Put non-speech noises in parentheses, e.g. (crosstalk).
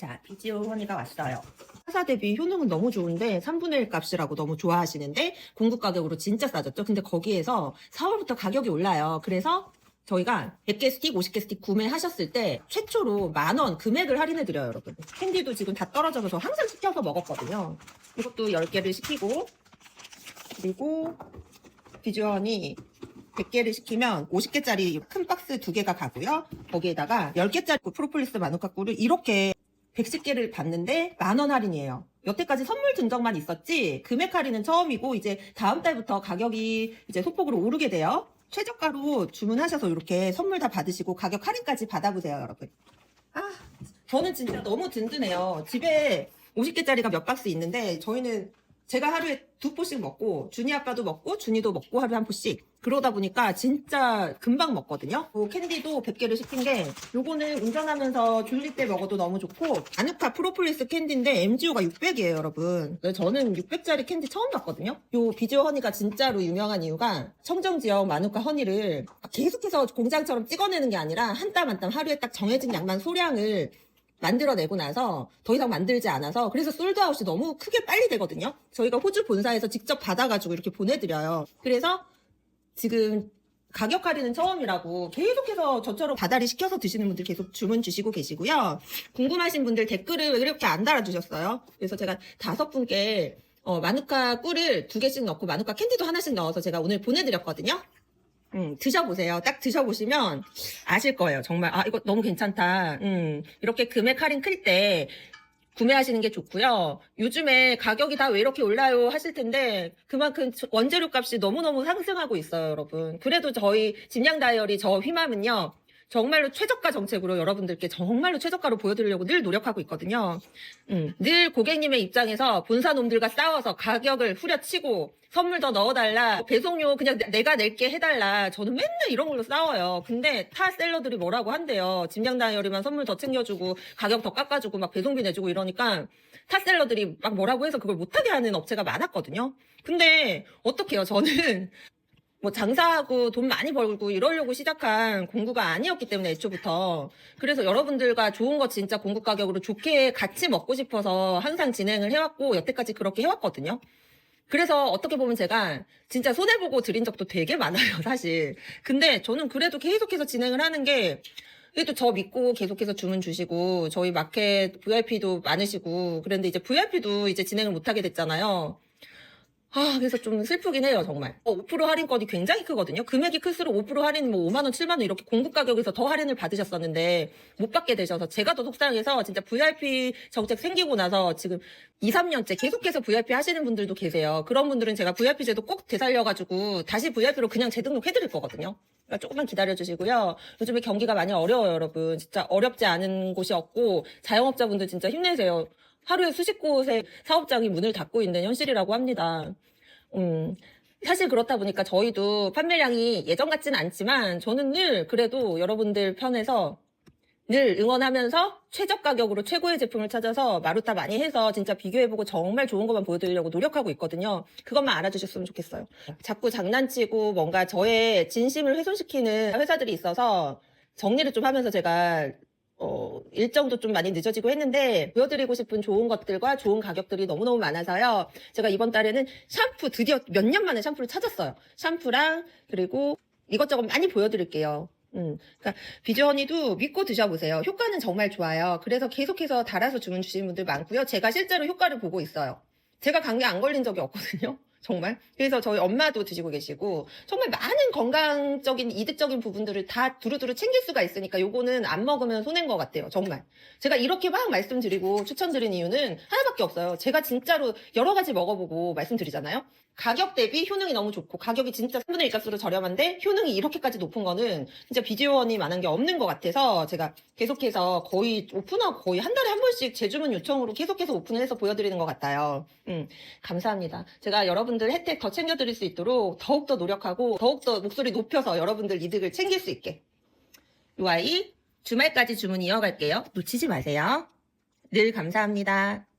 자, 비지오 허니가 왔어요. 사사 대비 효능은 너무 좋은데 3분의 1 값이라고 너무 좋아하시는데 공급 가격으로 진짜 싸졌죠. 근데 거기에서 4월부터 가격이 올라요. 그래서 저희가 100개 스틱, 50개 스틱 구매하셨을 때 최초로 만 원 금액을 할인해 드려요, 여러분. 캔디도 지금 다 떨어져서 저 항상 시켜서 먹었거든요. 이것도 10개를 시키고 그리고 비주얼이 100개를 시키면 50개짜리 큰 박스 2개가 가고요. 거기에다가 10개짜리 프로폴리스 마누카 꿀을 이렇게 110개를 받는데 만 원 할인이에요. 여태까지 선물 증정만 있었지 금액 할인은 처음이고 이제 다음 달부터 가격이 이제 소폭으로 오르게 돼요. 최저가로 주문하셔서 이렇게 선물 다 받으시고 가격 할인까지 받아보세요, 여러분. 아, 저는 진짜 너무 든든해요. 집에 50개짜리가 몇 박스 있는데 저희는 제가 하루에 두 포씩 먹고 준이 아빠도 먹고 준이도 먹고 하루에 한 포씩 그러다 보니까 진짜 금방 먹거든요. 그 캔디도 100개를 시킨 게 요거는 운전하면서 졸릴 때 먹어도 너무 좋고 아누카 프로폴리스 캔디인데 MGO가 600이에요 여러분. 저는 600짜리 캔디 처음 봤거든요. 요 비주어 허니가 진짜로 유명한 이유가 청정지역 마누카 허니를 계속해서 공장처럼 찍어내는 게 아니라 한 땀 한 땀 하루에 딱 정해진 양만 소량을 만들어내고 나서 더 이상 만들지 않아서 그래서 솔드아웃이 너무 크게 빨리 되거든요. 저희가 호주 본사에서 직접 받아가지고 이렇게 보내드려요. 그래서 지금 가격 할인은 처음이라고 계속해서 저처럼 다달이 시켜서 드시는 분들 계속 주문 주시고 계시고요. 궁금하신 분들 댓글을 왜 이렇게 안 달아주셨어요? 그래서 제가 다섯 분께 어, 마누카 꿀을 두 개씩 넣고 마누카 캔디도 하나씩 넣어서 제가 오늘 보내드렸거든요. 음, 드셔보세요. 딱 드셔보시면 아실 거예요. 정말, 아, 이거 너무 괜찮다. 음, 이렇게 금액 할인 클 때 구매하시는 게 좋고요. 요즘에 가격이 다 왜 이렇게 올라요 하실 텐데 그만큼 원재료 값이 너무너무 상승하고 있어요, 여러분. 그래도 저희 집량 다이어리 저 휘맘은요. 정말로 최저가 정책으로 여러분들께 정말로 최저가로 보여드리려고 늘 노력하고 있거든요. 음, 늘 고객님의 입장에서 본사 놈들과 싸워서 가격을 후려치고 선물 더 넣어달라 배송료 그냥 내- 내가 낼게 해달라 저는 맨날 이런 걸로 싸워요. 근데 타 셀러들이 뭐라고 한대요. 짐량 다이어리만 선물 더 챙겨주고 가격 더 깎아주고 막 배송비 내주고 이러니까 타 셀러들이 막 뭐라고 해서 그걸 못하게 하는 업체가 많았거든요. 근데 어떡해요 저는 뭐 장사하고 돈 많이 벌고 이러려고 시작한 공구가 아니었기 때문에 애초부터 그래서 여러분들과 좋은 거 진짜 공구 가격으로 좋게 같이 먹고 싶어서 항상 진행을 해왔고 여태까지 그렇게 해왔거든요. 그래서 어떻게 보면 제가 진짜 손해보고 드린 적도 되게 많아요, (laughs) 사실. 근데 저는 그래도 계속해서 진행을 하는 게 그래도 저 믿고 계속해서 주문 주시고 저희 마켓 VIP도 많으시고 그런데 이제 VIP도 이제 진행을 못하게 됐잖아요. 아, 그래서 좀 슬프긴 해요, 정말. 어, 5% 할인권이 굉장히 크거든요. 금액이 클수록 5% 할인 뭐 5만원, 7만원 이렇게 공급 가격에서 더 할인을 받으셨었는데 못 받게 되셔서 제가 더 속상해서 진짜 VIP 정책 생기고 나서 지금 2, 3년째 계속해서 VIP 하시는 분들도 계세요. 그런 분들은 제가 VIP 제도 꼭 되살려가지고 다시 VIP로 그냥 재등록 해드릴 거거든요. 그러니까 조금만 기다려주시고요. 요즘에 경기가 많이 어려워요, 여러분. 진짜 어렵지 않은 곳이 없고 자영업자분들 진짜 힘내세요. 하루에 수십 곳의 사업장이 문을 닫고 있는 현실이라고 합니다. 음, 사실 그렇다 보니까 저희도 판매량이 예전 같지는 않지만 저는 늘 그래도 여러분들 편에서 늘 응원하면서 최저 가격으로 최고의 제품을 찾아서 마루타 많이 해서 진짜 비교해보고 정말 좋은 것만 보여드리려고 노력하고 있거든요. 그것만 알아주셨으면 좋겠어요. 자꾸 장난치고 뭔가 저의 진심을 훼손시키는 회사들이 있어서 정리를 좀 하면서 제가 어, 일정도 좀 많이 늦어지고 했는데 보여드리고 싶은 좋은 것들과 좋은 가격들이 너무너무 많아서요. 제가 이번 달에는 샴푸 드디어 몇 년 만에 샴푸를 찾았어요. 샴푸랑 그리고 이것저것 많이 보여드릴게요. 음, 그러니까 비주언이도 믿고 드셔보세요. 효과는 정말 좋아요. 그래서 계속해서 달아서 주문 주시는 분들 많고요. 제가 실제로 효과를 보고 있어요. 제가 감기 안 걸린 적이 없거든요. 정말. 그래서 저희 엄마도 드시고 계시고 정말 많은 건강적인 이득적인 부분들을 다 두루두루 챙길 수가 있으니까 요거는 안 먹으면 손해인 것 같아요. 정말. 제가 이렇게 막 말씀드리고 추천드린 이유는 하나밖에 없어요. 제가 진짜로 여러 가지 먹어보고 말씀드리잖아요. 가격 대비 효능이 너무 좋고 가격이 진짜 3분의 1 값으로 저렴한데 효능이 이렇게까지 높은 거는 진짜 비지원이 많은 게 없는 것 같아서 제가 계속해서 거의 오픈하고 거의 한 달에 한 번씩 재주문 요청으로 계속해서 오픈을 해서 보여드리는 것 같아요. 음, 감사합니다. 제가 여러분들 혜택 더 챙겨드릴 수 있도록 더욱더 노력하고 더욱더 목소리 높여서 여러분들 이득을 챙길 수 있게 요 아이 주말까지 주문 이어갈게요. 놓치지 마세요. 늘 감사합니다.